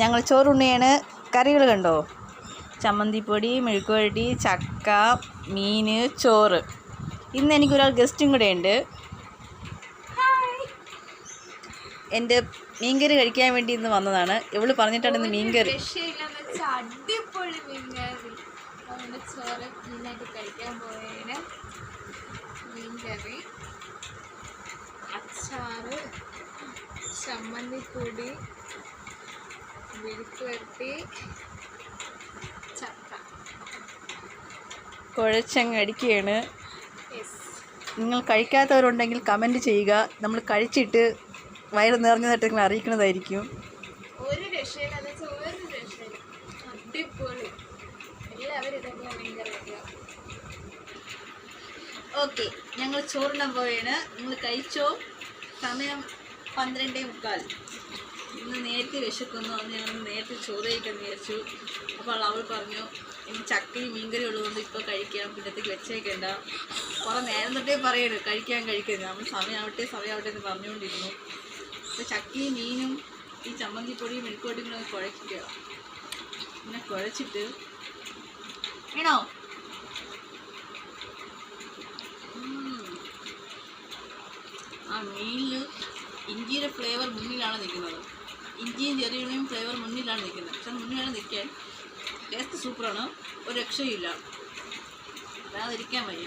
ഞങ്ങൾ ചോറുണ്ണയാണ്. കറികൾ കണ്ടോ? ചമ്മന്തിപ്പൊടി മെഴുക്കുവരട്ടി ചക്ക മീൻ ചോറ്. ഇന്ന് എനിക്കൊരാൾ ഗസ്റ്റും കൂടെ ഉണ്ട് എന്റെ മീൻകറി കഴിക്കാൻ വേണ്ടി ഇന്ന് വന്നതാണ്. ഇവൾ പറഞ്ഞിട്ടാണ് ഇന്ന് മീൻകറി. മീൻകറി. അച്ചാറ് ചമ്മന്തിപ്പൊടി വിഴുക്ക് ചക്ക. കുഴച്ചങ്ങ് അടിക്കുകയാണ്. നിങ്ങൾ കഴിക്കാത്തവരുണ്ടെങ്കിൽ കമന്റ് ചെയ്യുക. നമ്മൾ കഴിച്ചിട്ട് വയറ് നിറഞ്ഞതായിട്ട് നിങ്ങൾ അറിയിക്കുന്നതായിരിക്കും. ഒരു രക്ഷയില്ല. അടിപൊളി. എല്ലാവരും ഇതൊക്കെ ഓക്കെ. ഞങ്ങൾ ചോറിനാൻ പോവുകയാണ്. നിങ്ങൾ കഴിച്ചോ? സമയം പന്ത്രണ്ടേ മുക്കാൽ. ഇന്ന് നേരത്തെ വിശക്കുന്നു. അന്ന് ഞങ്ങൾ നേരത്തെ ചോറ് വിചാരിച്ചു. അപ്പോൾ അവൾ പറഞ്ഞു ഇനി ചക്കയും മീൻകറി ഉള്ളതുകൊണ്ട് ഇപ്പോൾ കഴിക്കാം. പിന്നത്തേക്ക് വെച്ചേക്കണ്ട. കുറേ നേരം തൊട്ടേ പറയരുത്. കഴിക്കാൻ കഴിക്കരുത്. നമ്മൾ സമയമാവട്ടെ സമയമാവട്ടെ എന്ന് പറഞ്ഞുകൊണ്ടിരുന്നു. അപ്പോൾ ചക്കയും മീനും ഈ ചമ്മന്തിപ്പൊടിയും മെഴുക്കുവട്ടിയും കൂടെ കുഴക്കുക പിന്നെ കുഴച്ചിട്ട് വേണോ? ആ മീനിൽ ഇഞ്ചിയുടെ ഫ്ലേവർ മുന്നിലാണ് നിൽക്കുന്നത്. ഇഞ്ചിയും ചെറിയുള്ളിയും ഫ്ലേവർ മുന്നിലാണ് നിൽക്കുന്നത്. പക്ഷെ മുന്നിലാണ് നിൽക്കാൻ ടേസ്റ്റ് സൂപ്പറാണ് ഒരു രക്ഷയില്ല അല്ലാതിരിക്കാൻ വയ്യ.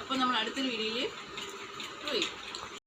അപ്പോൾ നമ്മൾ അടുത്തൊരു വീഡിയോയിൽ പോയി.